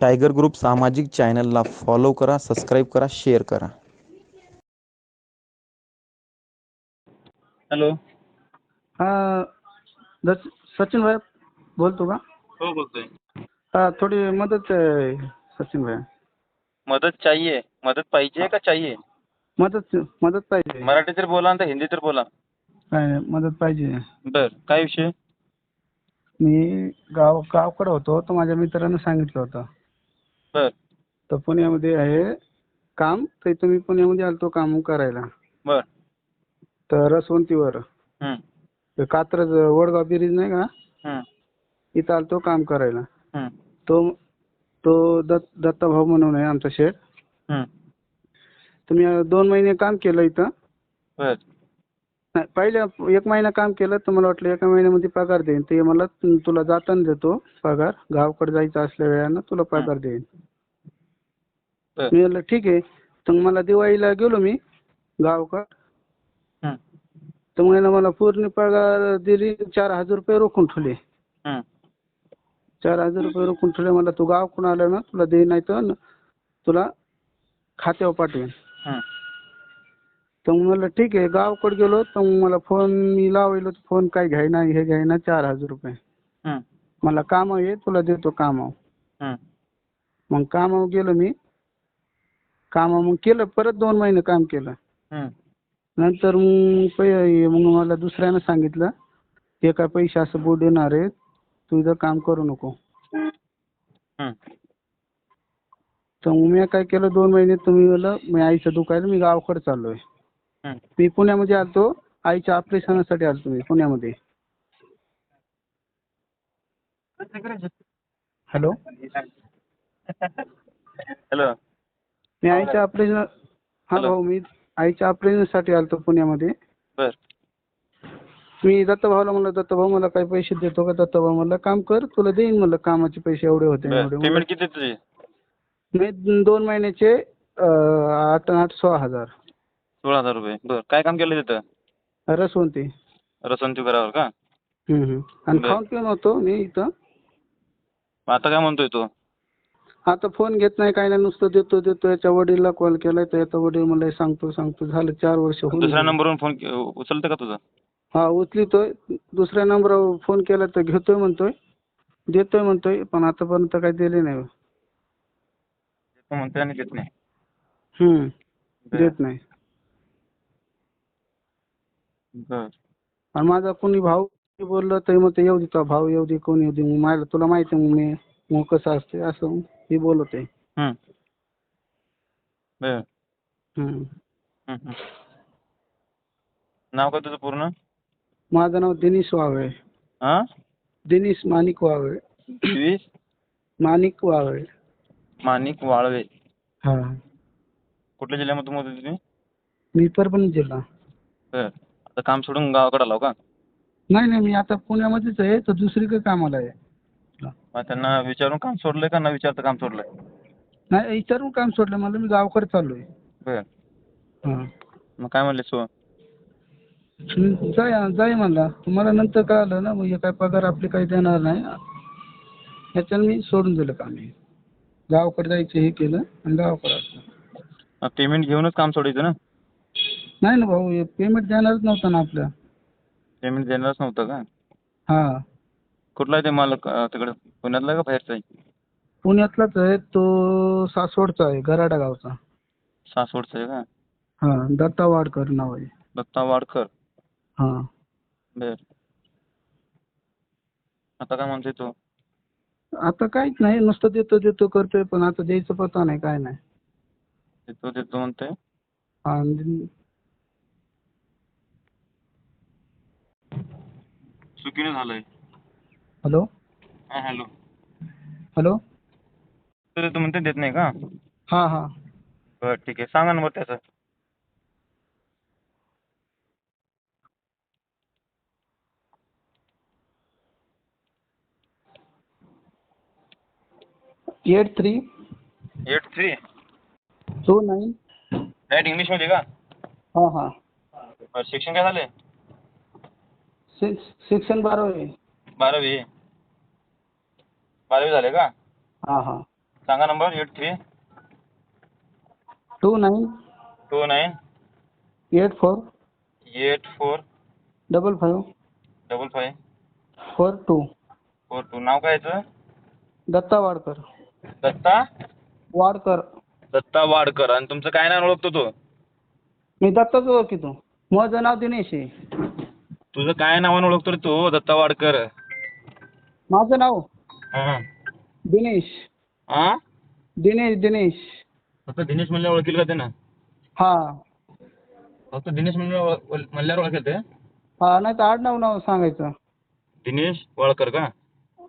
Tiger group सामाजिक चॅनलला follow करा सबस्क्राईब करा शेअर करा. हॅलो हा दस सचिन भाई बोलतो का? हो बोलतोय. हा थोडी मदत आहे सचिन भाई. मदत चाहिए. मदत पाहिजे का चाहिए? मदत मदत पाहिजे. मराठी तर बोला तर हिंदी तर बोला. काय नाही, मदत पाहिजे. बर काय विषय? मी गाव गावकडे होतो तर माझ्या मित्रानं सांगितलं होतं. बर. तर पुण्यामध्ये आहे काम तर इथं मी पुण्यामध्ये आलतो काम करायला. बर. तर रसवंतीवर. ते कात्रज वडगाव ब्रिज नाही का? हं, इथं आलतो काम करायला. तो तो दत्त दत्ताभाऊ म्हणून आहे आमचा शेठ. हं. मी दोन महिने काम केलं इथं. बर. नाही पहिले एक महिना काम केलं तर मला वाटलं एका महिन्यामध्ये पगार देईन. ते मला तुला जाताना देतो पगार. गावाकडे जायचं असल्या वेळानं तुला पगार देईन. मी म्हणलं ठीक आहे. तर मला दिवाळीला गेलो मी गावाकडं तर म्हणे मला पूर्ण पगार दिली चार हजार रुपये रोखून ठेवले. चार हजार रुपये रोखून ठेवले मला तू गावाकडून आला ना तुला देईन नाही तर तुला खात्यावर पाठवेन. तर म्हणलं ठीक आहे गावाकडे गेलो. तर मग मला फोन मी लावलो फोन काय घ्यायना हे घ्यायना चार हजार रुपये. हं, मला काम आहे तुला देतो कामावर. हं. मग कामावर गेलो मी. कामावर मग केलं परत दोन महिने काम केलं. हं, नंतर मग पै मग मला दुसऱ्यानं सांगितलं काय पैसे असं बोर्ड येणार आहे तू इथं काम करू नको. हं. तर मग मी काय केलं दोन महिने तुम्ही मी आईचं दुखायला मी गावाकडे चाललोय. मी पुण्यामध्ये आलतो. आईच्या ऑपरेशनासाठी आलतो मी पुण्यामध्ये. हॅलो. हॅलो. मी आईच्या ऑपरेशन हा हॅलो. भाऊ मी आईच्या ऑपरेशनसाठी आलतो पुण्यामध्ये. बर. मी दत्तभाऊला म्हणलं दत्तभाऊ मला काही पैसे देतो का? दत्तभाऊ म्हणलं काम कर तुला देईन म्हणलं कामाचे पैसे एवढे होते बर. एवढे. पेमेंट किती तुझी मी दोन महिन्याचे अं, आठ आठ सोळा हजार. सोळा हजार रुपये. बर काय काम केलं तिथं? रसवंती. रसवंती करावर का? हम्म, हम्म. आणि बर. खाऊन पिऊन होतो मी इथं. आता काय म्हणतोय तू? आता फोन घेत नाही काय नाही. नुसतं देतो देतो. याच्या वडीलला कॉल केलाय तर याचा वडील मला सांगतो सांगतो. झालं चार वर्ष होऊन दुसऱ्या गेली. नंबरवरून फोन उचलते का तुझा? हा उचलितोय. दुसऱ्या नंबरवर फोन केला तर घेतोय म्हणतोय. देतोय म्हणतोय पण आतापर्यंत काही दिले नाही. तू म्हणते आणि देत नाही. हम्म. देत नाही. बर आणि माझा कोणी भाऊ बोललं तरी मग ते येऊ दे तुझा भाऊ येऊ दे कोणी येऊ दे. मग मला तुला माहिती आहे मग मी मग कसं असते असं हे. बोलत आहे. बर हम्म. नाव काय तुझं पूर्ण? माझं नाव दिनेश वावळे. हा? दिनेश माणिक वावळे. वीस माणिक वावळे. माणिक वाळवे. हा. कुठल्या जिल्ह्यामधून तुम्ही? मी परभणी जिल्हा. बर. आता काम सोडून गावाकडे आलो का? नाही नाही मी आता पुण्यामध्येच आहे तर दुसरीकडे कामाला आहे. मग त्यांना विचारून काम सोडलंय का? न विचारता काम सोडलंय? नाही विचारून काम सोडलं मला मी गावाकडे चाललोय. बर. हा. मग काय म्हणले सो? हम्म, जाय जाय म्हणला. तुम्हाला नंतर कळालं ना मग हे काय पगार आपले काही देणार नाही. याच्यानं मी सोडून दिलं काम हे. गावाकडे जायचं हे केलं आणि गावाकडे असलं पेमेंट घेऊनच काम सोडायचं ना? नाही ना भाऊ हे पेमेंट देणारच नव्हतं ना आपलं. पेमेंट देणारच नव्हतं का? हा. कुठला आहे ते मालक अं, तिकडं? पुण्यातला का बाहेरचा आहे? पुण्यातलाच आहे तो सासवडचा आहे गराडा गावचा. सासवडचा आहे का? हा दत्ता वाडकर नाव आहे. दत्ता वाडकर. हा. बर. आता काय म्हणतोय तू? आता काहीच नाही नुसतं देतो देतो करतोय पण आता द्यायचं पत्ता नाही काय नाही. देतो देतो म्हणतोय? आणि चुकीनं झालंय. हॅलो? हा हॅलो. हॅलो? तर तू म्हणते देत नाही का? हा हा. बरं ठीक आहे. सांगा नंबर त्याचा. Eight three. Eight three? Two nine. Direct इंग्लिशमध्ये का? हा हा. बरं शिक्षण काय झालंय? सिक्स शिक्षण बारावी. बारावी. बारावी झाले का? हा हा. सांगा number eight three two nine two nine eight four eight four double five double five four two four two नाव काय याचं? दत्ता वाडकर. दत्ता? वाडकर. दत्ता वाडकर. आणि तुमचं काय नाव ओळखतो तो? मी दत्ताच ओळखितो. माझं नाव दिनेश आहे. तुझं काय नावानं ओळखतो रे तो? दत्ता वाडकर. माझं नाव हां. दिनेश. हां दिनेश दिनेश. फक्त दिनेश म्हणल्या ओळखील का ते ना हा. फक्त दिनेश म्हणल्या म्हणल्यावर ओळखेल ते? हा नाही तर आडनाव नाव सांगायचं. दिनेश वाळकर का?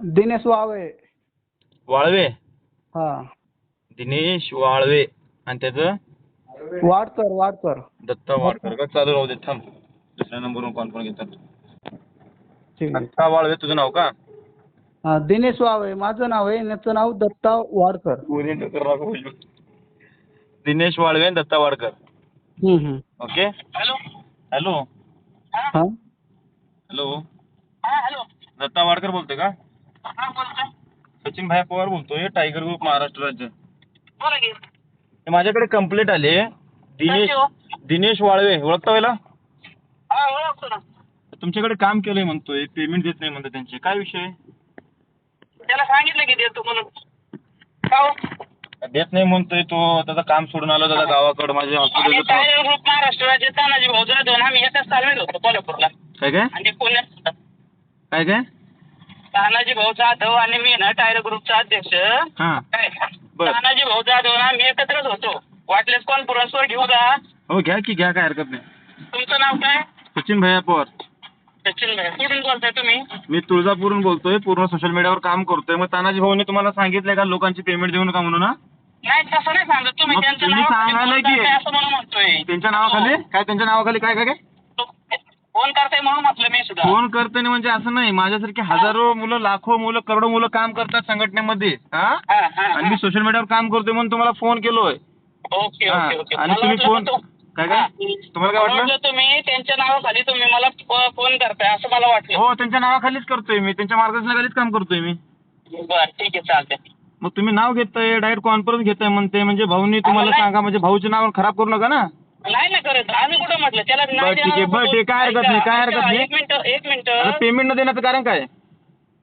दिनेश वावे वाळवे? हा. दिनेश वाळवे. आणि त्याचं? वाडकर वाडकर. दत्ता वाडकर का? चालू राहू दे थांब. दुसऱ्या नंबरवरून कॉल पण घेतात. ठीक आहे. दत्ता वाळवे तुझं नाव का? हा दिनेश वावे माझं नाव आहे याचं नाव दत्ता वाडकर. दिनेश वाळवे आणि Datta Wadkar. Hmm, hmm. Okay? Hello. Hello? हा? हॅलो? दत्ता वाडकर बोलतोय का? सचिन भाई पवार बोलतोय टायगर ग्रुप महाराष्ट्र राज्य. माझ्याकडे कंप्लेंट आली. दिनेश दिनेश वाळवे ओळखता व्हायला तुमच्याकडे काम केलंय म्हणतोय पेमेंट देत नाही म्हणतो त्यांचे. काय विषय? त्याला सांगितलं की देतो म्हणून. का हो? देत नाही म्हणतोय तो त्याचं काम सोडून आलो त्याचा गावाकडे माझ्या आणि हॉस्पिटल टायर ग्रुप महाराष्ट्र राज्य तानाजी भाऊ जाधव आम्ही एकाच तालमीत होतो कोल्हापूरला. काय काय? आणि पुण्यात काय काय? तानाजी भाऊ जाधव आणि मी ना टायर ग्रुपचा अध्यक्ष. हा. काय? बर. तानाजी भाऊ जाधव ना मी एकत्रच होतो. वाटल्यास कॉन्फरन्सवर घेऊ का? हो घ्या की घ्या काय हरकत नाही. तुमचं नाव काय? सचिन भैया पवार. सचिन भाई कुठून बोलताय तुम्ही? मी तुळजापूरहून बोलतोय. पूर्ण सोशल मीडियावर काम करतोय. मग तानाजी भाऊने तुम्हाला सांगितलंय का लोकांची पेमेंट देऊ नका म्हणून हा? नाही तसं नाही सांगत तुम्ही. मग त्यांचं तुम्ही नाव सांगायला की- असं म्हणून म्हणतोय. त्यांच्या नावाखाली? काय त्यांच्या नावाखाली? काय काय काय? तो- फोन करताय म्हणून म्हटलं मी सुद्धा. फोन करताना म्हणजे असं नाही. माझ्यासारखी हजारो मुलं लाखो मुलं करोडो मुलं काम करतात संघटनेमध्ये हा? हा हा आणि मी सोशल मीडियावर काम करतोय म्हणून तुम्हाला फोन केलोय. ओके हा. Okay okay. आणि मला तुम्ही वाटलं फोन तो- काय काय. तुम्हाला काय वाटलं? तुम्ही त्यांच्या नावाखाली तुम्ही मला फोन करताय असं मला वाटलं. हो त्यांच्या नावाखालीच करतोय मी. त्यांच्या मार्गदर्शनाखालीच काम करतोय मी. बर ठीक आहे चालतंय. मग तुम्ही नाव घेताय डायरेक्ट कॉन्फरन्स घेताय म्हणते म्हणजे भाऊनी तुम्हाला. सांगा म्हणजे भाऊचे नाव खराब करू नका ना? नाही ना करत आम्ही कुठं म्हटलं? त्याला बरं, ठीक आहे. बरं, ठीक. काय हरकत नाही, काय हरकत नाही. एक मिनिट एक मिनिट. पेमेंट न देण्याचं कारण काय?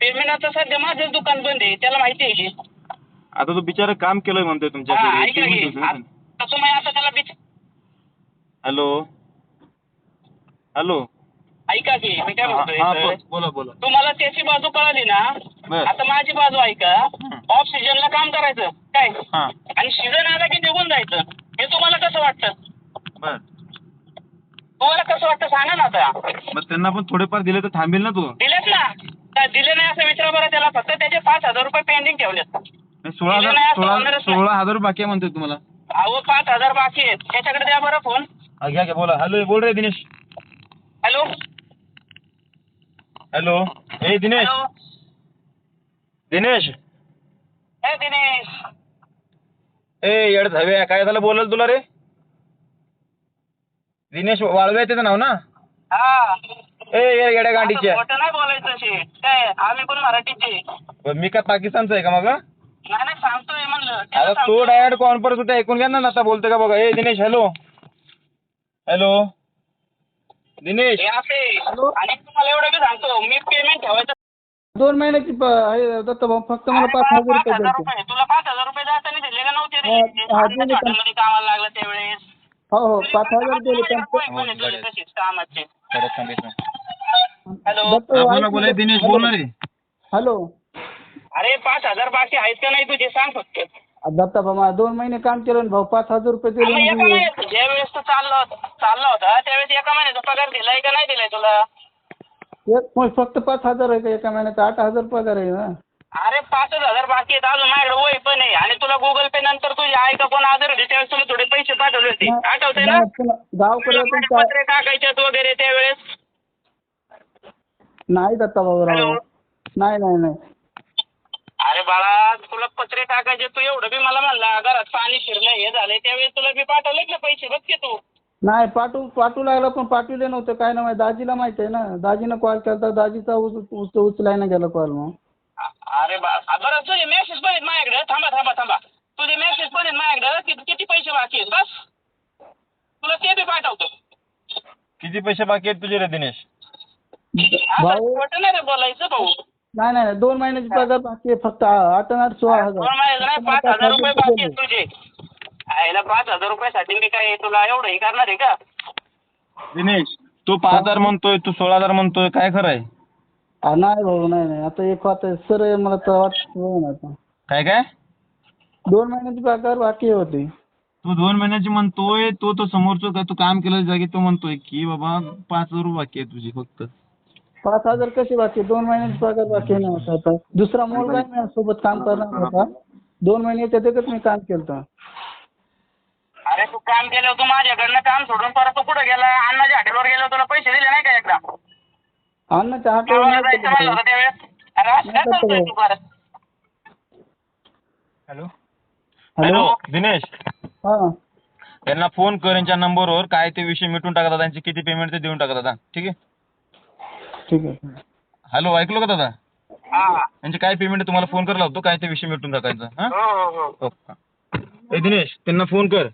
पेमेंट आता सध्या माझंच दुकान बंद आहे. त्याला माहिती आहे की. आता तो बिचारा काम केलंय म्हणतोय तुमच्याकडे. नाही. आता त्याला बिच हॅलो. हॅलो. ऐका की मी काय हा म्हणतोय हा, बोल- बोला बोला. तुम्हाला त्याची बाजू कळाली ना? बर. आता माझी बाजू ऐका. ऑफ सीजनला काम करायचं. काय? हा. आणि सीझन आला की निघून जायचं. हे तुम्हाला कसं वाटतं? बर. तुम्हाला कसं वाटतं? सांगा ना आता. मग त्यांना पण थोडेफार दिले तर थांबेल ना तू? दिलेत ना. दिले नाही असं विचारा बरं त्याला. फक्त त्याचे पाच हजार रुपये पेंडिंग ठेवलेत. नाही, सोळा दिले हजार नाही असं सोळा होणारच नाही. सोळा हजार बाकी आहे म्हणतोय तुम्हाला. अहो पाच हजार बाकी आहेत. त्याच्याकडे द्या बरं फोन. हा, घ्या घ्या बोला. हॅलो बोल रे दिनेश. हॅलो. हॅलो. ए दिनेश. हॅलो. दिनेश. हे दिनेश. ए येड धावे काय झालं? बोलाल तुला रे. दिनेश वाळवे आहे त्याचं नाव ना? हा. ए ये येड्या गांडीच्या. असं खोटं नाही बोलायचं शे. काय आम्ही पण मराठीचे. मी काय पाकिस्तानचा आहे का मग नाही नाही सांगतोय म्हणलं. त्याला आता तो सांगतोय. डायरेक्ट कॉन्फरन्स होता ऐकून घ्या ना आता बोलतोय का बघा. ए दिनेश हॅलो. हॅलो. दिनेश. हे असे आणि तुम्हाला एवढं बी सांगतो मी पेमेंट ठेवायचं दोन महिन्याची प- फक्त मला पाच हजार रुपये हजार द्यायचे. रुपये. तुला पाच हजार रुपये जाताना दिले का नव्हते रे? हा, अन्नाच्या दिले पण. हॉटेलमध्ये कामाला लागला त्यावेळेस. हो हो पाच हजार दिले पण. दिले तशीच कामाचे. हॅलो. दत्ता भाऊ, बोला ऐक बोला ना. दिनेश हॅलो. बोल ना रे हॅलो. अरे पाच हजार बाकी आहेत का नाही तुझे? सांग फक्त. दत्ता भाऊ मला दोन महिने काम केलं ना भाऊ पाच हजार रुपये दिले मग एका महिन्यात ज्या वेळेस तू चालला होता चालला होता त्यावेळेस एका महिन्याचा पगार दिलाय का नाही दिलाय तुला? एक मग फक्त पाच हजार आहे का एका महिन्यात? आठ हजार पगार आहे ना. अरे पाचच हजार बाकी आहेत अजून माझ्याकडे वय पण आहे. आणि तुला गुगल पे नंतर तुझी आई का कोण आजार होते त्यावेळेस तुला थोडे पैसे पाठवले होते. आठवतंय ना? गावकडे चा- पत्रे टाकायच्यात वगैरे त्यावेळेस? नाही दत्ता भाऊ राव. हॅलो. नाही नाही नाही. अरे बाळा तुला पत्रे टाकायचे तू एवढं बी मला म्हणला घरात पाणी शिरलं हे झालंय त्यावेळेस तुला बी पाठवले ना पैसे? बघ की तू. नाही पाठवू पाठवू लागला पण पाठवले नव्हते काय नाही माहिती दाजीला माहिती आहे ना. दाजीनं कॉल केला दाजीचा उच उच उचलाय ना गेला कॉल मग. अ- अरे बा बरं तुझे मेसेज बघित माझ्याकडे. थांबा थांबा थांबा. थांबा तुझे मेसेज पण आहेत माझ्याकडं किती किती पैसे बाकी आहेत बस. तुला ते बी पाठवतो. किती पैसे बाकी आहेत तुझे रे दिनेश? असं भाऊ खोटं नाही रे बोलायचं भाऊ. नाही नाही नाही, दोन महिन्याची पगार बाकी आहे फक्त आठ आणि आठ सोळा हजार. दोन महिन्याचं नाही पाच हजार रुपये बाकी आहेत तुझे. आईला पाच हजार रुपयासाठी मी काय तुला एवढं हे करणार आहे का? दिनेश तू पाच हजार म्हणतोय तू सोळा हजार म्हणतोय काय खरं आहे? आ, नाही भाऊ नाही नाही. आता एक आता सर मला तर वाटतं आता. काय काय? दोन महिन्याची पगार बाकी होती. तू दोन महिन्याची म्हणतोय तो तो समोरचं काय तू काम केलं जागी तो म्हणतोय की बाबा पाच हजार रुपये बाकी आहे तुझी फक्त. पाच हजार कशी बाकी दोन महिन्याची पगार बाकी आहे ना आता. आता दुसरा मुलगा आहे ना सोबत काम करणार होता. दोन महिने त्याच्यातच मी काम केलं होतं. अरे तू काम केलं तू माझ्याकडनं काम सोडून परत तू कुठं गेला? अण्णाच्या हॉटेलवर गेलो तुला पैसे दिले नाही का एकदा? अण्णाच्या हातावर जायचं म्हणलं होतं त्यावेळेस? अरे असं काय करतोय तू परत? हॅलो? हॅलो? हॅलो दिनेश? हा. त्यांना फोन कर यांच्या नंबरवर काय ते विषय मिटून टाका दादा त्यांचे किती पेमेंट ते देऊन टाका दादा. ठीक आहे? ठीक आहे. हॅलो ऐकलो का दादा? हा. यांचे काय पेमेंट आहे? तुम्हाला फोन करायला होतो काय ते विषय मिटून टाकायचा हा? हो हो. ए दिनेश त्यांना फोन कर.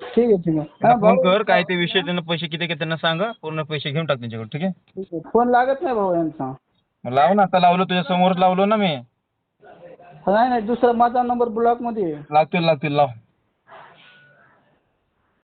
ठीक आहे ठीक आहे. त्यांना हा फोन भाऊ. कर काय ते विषय त्यांना पैसे किती काय त्यांना सांगा पूर्ण पैसे घेऊन टाक त्यांच्याकडे ठीक आहे? ठीक आहे. फोन लागत नाही भाऊ यांचा. मग लाव ना आता लावलो तुझ्या समोर लावलो ना मी. नाही नाही दुसरा माझा नंबर ब्लॉकमध्ये आहे. लागतील लागतील लाव.